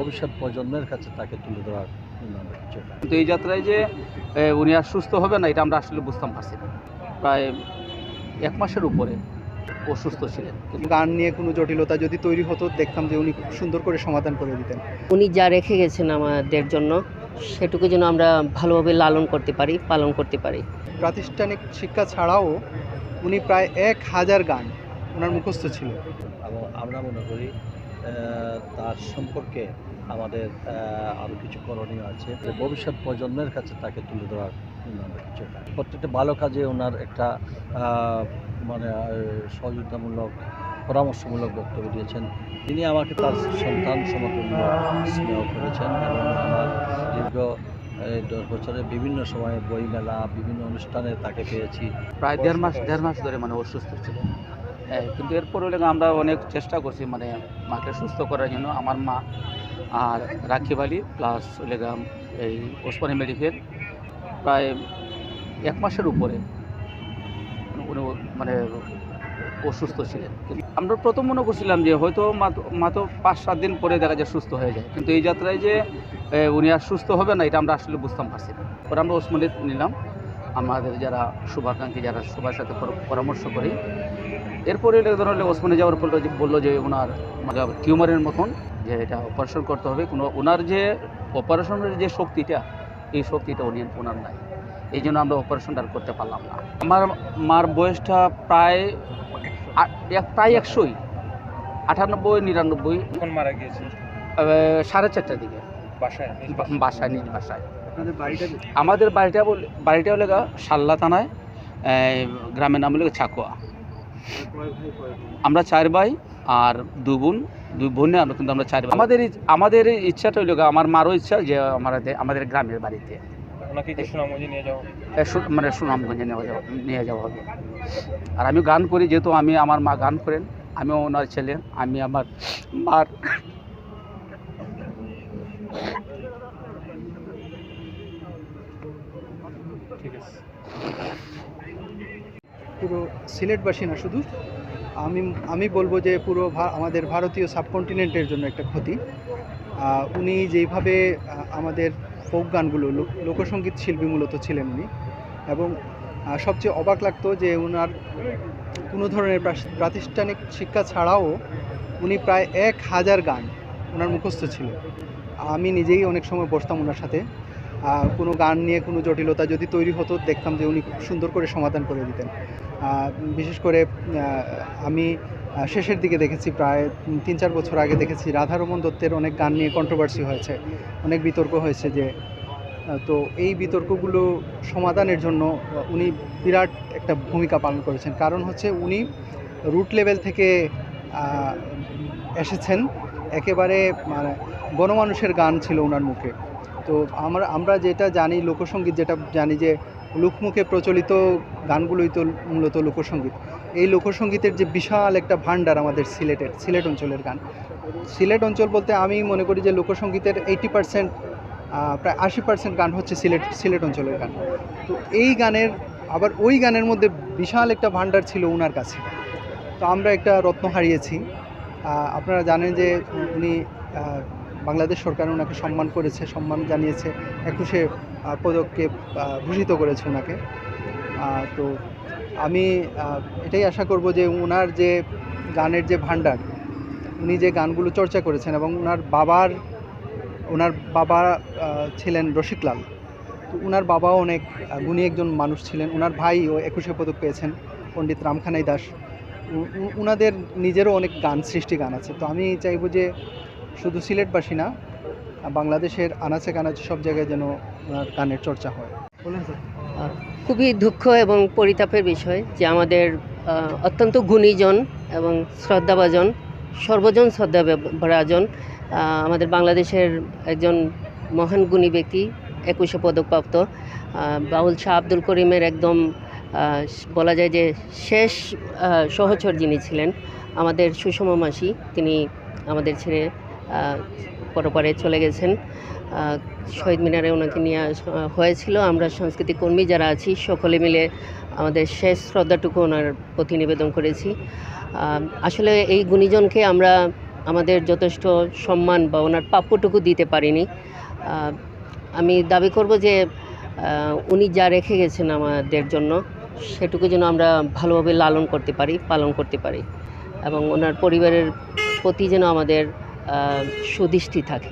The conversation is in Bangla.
ভবিষ্যৎ প্রজন্মের কাছে তাকে তুলে ধরার কিন্তু এই যাত্রায় যে উনি আর সুস্থ হবে না এটা আমরা আসলে বুঝতাম পারছি না। প্রায় এক মাসের উপরে অসুস্থ ছিলেন। কিন্তু গান নিয়ে কোনো জটিলতা যদি তৈরি হতো দেখতাম যে উনি খুব সুন্দর করে সমাধান করে দিতেন। উনি যা রেখে গেছেন আমাদের জন্য সেটুকু যেন আমরা ভালোভাবে লালন করতে পারি পালন করতে পারি। প্রাতিষ্ঠানিক শিক্ষা ছাড়াও উনি প্রায় এক হাজার গান ওনার মুখস্থ ছিল। এবং আমরা মনে করি তার সম্পর্কে আমাদের আরও কিছু করণীয় আছে। ভবিষ্যৎ প্রজন্মের কাছে তাকে তুলে ধরার কিছু প্রত্যেকটা ভালো কাজে ওনার একটা মানে সহযোগিতামূলক, পরামর্শমূলক বক্তব্য দিয়েছেন। তিনি আমাকে তার সন্তান সমতুল্য স্নেহ করেছেন এবং আমার দীর্ঘ দশ বছরে বিভিন্ন সময়ে বইমেলা, বিভিন্ন অনুষ্ঠানে তাকে পেয়েছি। প্রায় দেড় মাস দেড় মাস ধরে মানে অসুস্থ হ্যাঁ কিন্তু এরপর আমরা অনেক চেষ্টা করছি মানে মাকে সুস্থ করার জন্য। আমার মা আর রাখিব আলী প্লাস হলে এই ওসমানী মেডিকেল প্রায় এক মাসের উপরে উনি মানে অসুস্থ ছিলেন। আমরা প্রথম মনে করছিলাম যে হয়তো মাত্র পাঁচ সাত দিন পরে দেখা যায় সুস্থ হয়ে যায়। কিন্তু এই যাত্রায় যে উনি আর সুস্থ হবে না, এটা আমরা আসলে বুঝতাম পারছি না। পরে আমরা ওসমানী নিলাম। আমাদের যারা শুভাকাঙ্ক্ষী, যারা সবার সাথে পরামর্শ করি, এরপরে ধরনের ওসমানে যাওয়ার পর বলল যে ওনার টিউমারের মতন। যে এটা অপারেশন করতে হবে কোনো ওনার যে অপারেশনের যে শক্তিটা এই শক্তিটা উনি ওনার নাই। এই জন্য আমরা অপারেশনটা আর করতে পারলাম না। আমার মার বয়সটা প্রায় প্রায় একশোই। আটানব্বই নিরানব্বই। কখন মারা গিয়েছে সাড়ে চারটার দিকে। বাসায় বাসায়? নিজ বাসায়। আমাদের বাড়িটা বল বাড়িটা হলে গা সাল্লা থানায় গ্রামের নাম হলে ছাকুয়া। আমরা চার ভাই আর দু বোন। দুই বোনে আমরা কিন্তু আমরা চার আমাদের আমাদের ইচ্ছাটা হইল আমার মারও ইচ্ছা যে আমাদের আমাদের গ্রামের বাড়িতে। ওনাকে সুনামগঞ্জে নিয়ে যাওয়া মানে নিয়ে যাওয়া হবে। আর আমি গান করি যেহেতু আমি আমার মা গান করেন আমিও ওনার ছেলে আমি আমার মার ঠিক আছে। পুরো সিলেটবাসী না শুধু? আমি আমি বলব যে পুরো আমাদের ভারতীয় সাবকন্টিনেন্টের জন্য একটা ক্ষতি। উনি যেইভাবে আমাদের ফোক গানগুলো লোক- লোকসঙ্গীত শিল্পী মূলত ছিলেন উনি। এবং সবচেয়ে অবাক লাগতো যে ওনার কোনো ধরনের প্রাতিষ্ঠানিক শিক্ষা ছাড়াও উনি প্রায় এক হাজার গান ওনার মুখস্থ ছিল। আমি নিজেই অনেক সময় বসতাম ওনার সাথে। কোনো গান নিয়ে কোনো জটিলতা যদি তৈরি হতো, দেখতাম যে উনি খুব সুন্দর করে সমাধান করে দিতেন। বিশেষ করে আমি শেষের দিকে দেখেছি প্রায় তিন চার বছর আগে দেখেছি রাধারমন দত্তের অনেক গান নিয়ে কন্ট্রোভার্সি হয়েছে, অনেক বিতর্ক হয়েছে যে তো এই বিতর্কগুলো সমাধানের জন্য উনি বিরাট একটা ভূমিকা পালন করেছেন। কারণ হচ্ছে উনি রুট লেভেল থেকে এসেছেন, একেবারে মানে গণমানুষের গান ছিল ওনার মুখে। তো আমরা আমরা যেটা জানি লোকসঙ্গীত, যেটা জানি যে লোকমুখে প্রচলিত গানগুলোই তো মূলত লোকসঙ্গীত। এই লোকসঙ্গীতের যে বিশাল একটা ভাণ্ডার আমাদের সিলেটের, সিলেট অঞ্চলের গান। সিলেট অঞ্চল বলতে আমি মনে করি যে লোকসঙ্গীতের এইটি পার্সেন্ট প্রায় আশি পার্সেন্ট গান হচ্ছে সিলেট সিলেট অঞ্চলের গান। তো এই গানের, আবার ওই গানের মধ্যে বিশাল একটা ভাণ্ডার ছিল ওনার কাছে। তো আমরা একটা রত্ন হারিয়েছি। আপনারা জানেন যে উনি বাংলাদেশ সরকার ওনাকে সম্মান করেছে, সম্মান জানিয়েছে, একুশে পদককে ভূষিত করেছে ওনাকে। তো আমি এটাই আশা করব যে ওনার যে গানের যে ভাণ্ডার, উনি যে গানগুলো চর্চা করেছেন এবং ওনার বাবার, ওনার বাবা ছিলেন রসিকলাল তো ওনার বাবাও অনেক গুণী একজন মানুষ ছিলেন। ওনার ভাইও একুশে পদক পেয়েছেন, পণ্ডিত রামখানাই দাস। উ- উ- ওনাদের নিজেরও অনেক গান সৃষ্টি গান আছে। তো আমি চাইব যে শুধু সিলেটবাসী না, বাংলাদেশের আনাচে কানাচে সব জায়গায় যেন গানের চর্চা হয়। খুবই দুঃখ এবং পরিতাপের বিষয় যে আমাদের অত্যন্ত গুণীজন এবং শ্রদ্ধাভাজন, সর্বজন শ্রদ্ধাভাজন আমাদের বাংলাদেশের একজন মহান গুণী ব্যক্তি, একুশে পদকপ্রাপ্ত বাউল শাহ আব্দুল করিমের একদম বলা যায় যে শেষ সহচর যিনি ছিলেন, আমাদের সুষম মাসি, তিনি আমাদের ছেড়ে পরপারে চলে গেছেন। শহীদ মিনারে ওনাকে নিয়ে হয়েছিল। আমরা সাংস্কৃতিক কর্মী যারা আছি, সকলে মিলে আমাদের শেষ শ্রদ্ধাটুকু ওনার প্রতি নিবেদন করেছি। আসলে এই গুণীজনকে আমরা আমাদের যথেষ্ট সম্মান বা ওনার প্রাপ্যটুকু দিতে পারিনি। আমি দাবি করব যে উনি যা রেখে গেছেন আমাদের জন্য, সেটুকু যেন আমরা ভালোভাবে লালন করতে পারি, পালন করতে পারি। এবং ওনার পরিবারের প্রতি যেন আমাদের সুদৃষ্টি থাকে।